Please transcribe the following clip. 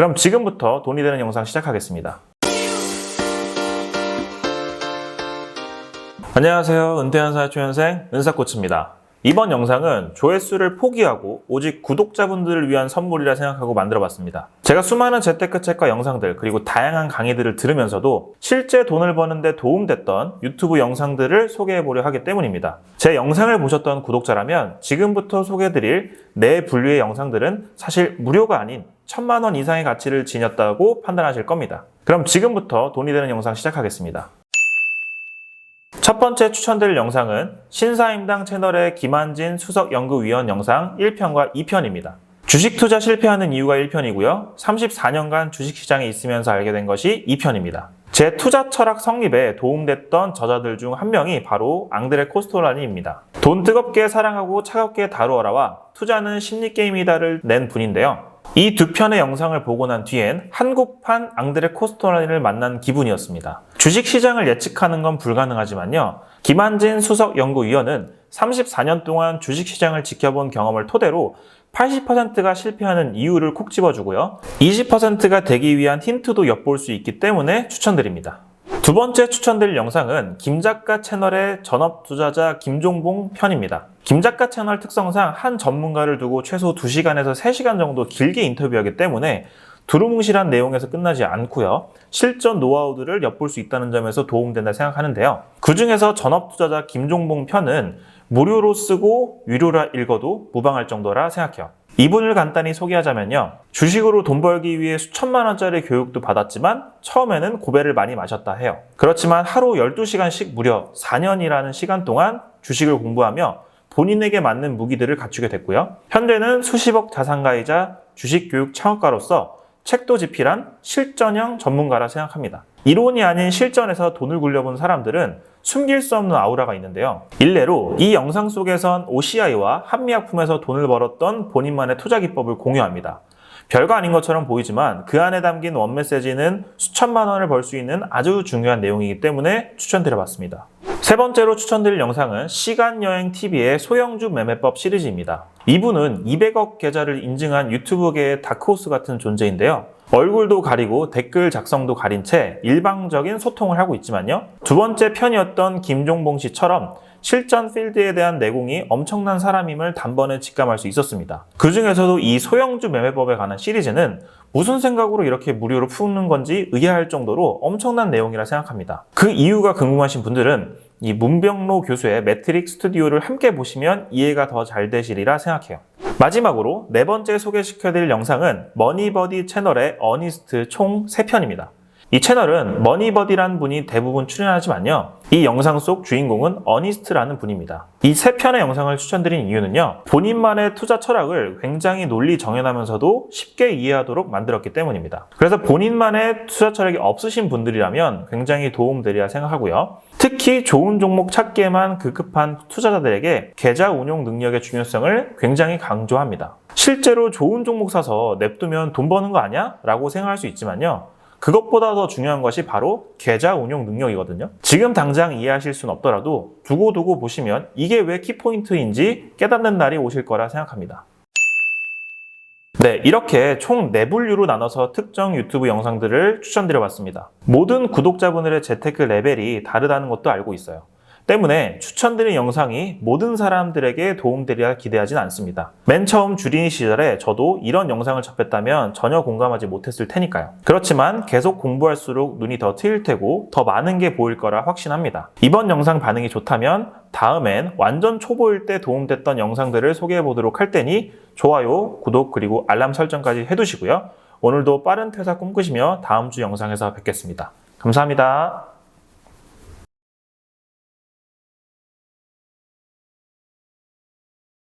그럼 지금부터 돈이 되는 영상 시작하겠습니다. 안녕하세요. 은퇴한 사회초년생 은사코치입니다. 이번 영상은 조회수를 포기하고 오직 구독자분들을 위한 선물이라 생각하고 만들어봤습니다. 제가 수많은 재테크 책과 영상들 그리고 다양한 강의들을 들으면서도 실제 돈을 버는데 도움됐던 유튜브 영상들을 소개해보려 하기 때문입니다. 제 영상을 보셨던 구독자라면 지금부터 소개해드릴 네 분류의 영상들은 사실 무료가 아닌 천만 원 이상의 가치를 지녔다고 판단하실 겁니다. 그럼 지금부터 돈이 되는 영상 시작하겠습니다. 첫 번째 추천드릴 영상은 신사임당 채널의 김한진 수석연구위원 영상 1편과 2편입니다. 주식 투자 실패하는 이유가 1편이고요. 34년간 주식시장에 있으면서 알게 된 것이 2편입니다. 제 투자 철학 성립에 도움됐던 저자들 중 한 명이 바로 앙드레 코스토라니입니다. 돈 뜨겁게 사랑하고 차갑게 다루어라와 투자는 심리게임이다를 낸 분인데요. 이 두 편의 영상을 보고 난 뒤엔 한국판 앙드레 코스토라니를 만난 기분이었습니다. 주식 시장을 예측하는 건 불가능하지만요. 김한진 수석 연구위원은 34년 동안 주식 시장을 지켜본 경험을 토대로 80%가 실패하는 이유를 콕 집어주고요. 20%가 되기 위한 힌트도 엿볼 수 있기 때문에 추천드립니다. 두 번째 추천드릴 영상은 김작가 채널의 전업 투자자 김종봉 편입니다. 김작가 채널 특성상 한 전문가를 두고 최소 2시간에서 3시간 정도 길게 인터뷰하기 때문에 두루뭉실한 내용에서 끝나지 않고요. 실전 노하우들을 엿볼 수 있다는 점에서 도움된다 생각하는데요. 그 중에서 전업 투자자 김종봉 편은 무료로 쓰고 유료라 읽어도 무방할 정도라 생각해요. 이분을 간단히 소개하자면요. 주식으로 돈 벌기 위해 수천만 원짜리 교육도 받았지만 처음에는 고배를 많이 마셨다 해요. 그렇지만 하루 12시간씩 무려 4년이라는 시간 동안 주식을 공부하며 본인에게 맞는 무기들을 갖추게 됐고요. 현재는 수십억 자산가이자 주식 교육 창업가로서 책도 집필한 실전형 전문가라 생각합니다. 이론이 아닌 실전에서 돈을 굴려본 사람들은 숨길 수 없는 아우라가 있는데요. 일례로 이 영상 속에선 OCI와 한미약품에서 돈을 벌었던 본인만의 투자 기법을 공유합니다. 별거 아닌 것처럼 보이지만 그 안에 담긴 원 메시지는 수천만 원을 벌 수 있는 아주 중요한 내용이기 때문에 추천드려봤습니다. 세 번째로 추천드릴 영상은 시간여행TV의 소형주 매매법 시리즈입니다. 이분은 200억 계좌를 인증한 유튜브계의 다크호스 같은 존재인데요. 얼굴도 가리고 댓글 작성도 가린 채 일방적인 소통을 하고 있지만요. 두 번째 편이었던 김종봉 씨처럼 실전 필드에 대한 내공이 엄청난 사람임을 단번에 직감할 수 있었습니다. 그 중에서도 이 소형주 매매법에 관한 시리즈는 무슨 생각으로 이렇게 무료로 푸는 건지 의아할 정도로 엄청난 내용이라 생각합니다. 그 이유가 궁금하신 분들은 이 문병로 교수의 매트릭 스튜디오를 함께 보시면 이해가 더 잘 되시리라 생각해요. 마지막으로 네 번째 소개시켜드릴 영상은 머니버디 채널의 어니스트 총 3편입니다. 이 채널은 머니버디라는 분이 대부분 출연하지만요. 이 영상 속 주인공은 어니스트라는 분입니다. 이 세 편의 영상을 추천드린 이유는요. 본인만의 투자 철학을 굉장히 논리 정연하면서도 쉽게 이해하도록 만들었기 때문입니다. 그래서 본인만의 투자 철학이 없으신 분들이라면 굉장히 도움되리라 생각하고요. 특히 좋은 종목 찾기에만 급급한 투자자들에게 계좌 운용 능력의 중요성을 굉장히 강조합니다. 실제로 좋은 종목 사서 냅두면 돈 버는 거 아니야? 라고 생각할 수 있지만요. 그것보다 더 중요한 것이 바로 계좌 운용 능력이거든요. 지금 당장 이해하실 수는 없더라도 두고두고 보시면 이게 왜 키포인트인지 깨닫는 날이 오실 거라 생각합니다. 네, 이렇게 총 4분류로 나눠서 특정 유튜브 영상들을 추천드려봤습니다. 모든 구독자분들의 재테크 레벨이 다르다는 것도 알고 있어요. 때문에 추천드린 영상이 모든 사람들에게 도움되리라 기대하진 않습니다. 맨 처음 주린이 시절에 저도 이런 영상을 접했다면 전혀 공감하지 못했을 테니까요. 그렇지만 계속 공부할수록 눈이 더 트일 테고 더 많은 게 보일 거라 확신합니다. 이번 영상 반응이 좋다면 다음엔 완전 초보일 때 도움됐던 영상들을 소개해 보도록 할 테니 좋아요, 구독 그리고 알람 설정까지 해두시고요. 오늘도 빠른 퇴사 꿈꾸시며 다음 주 영상에서 뵙겠습니다. 감사합니다.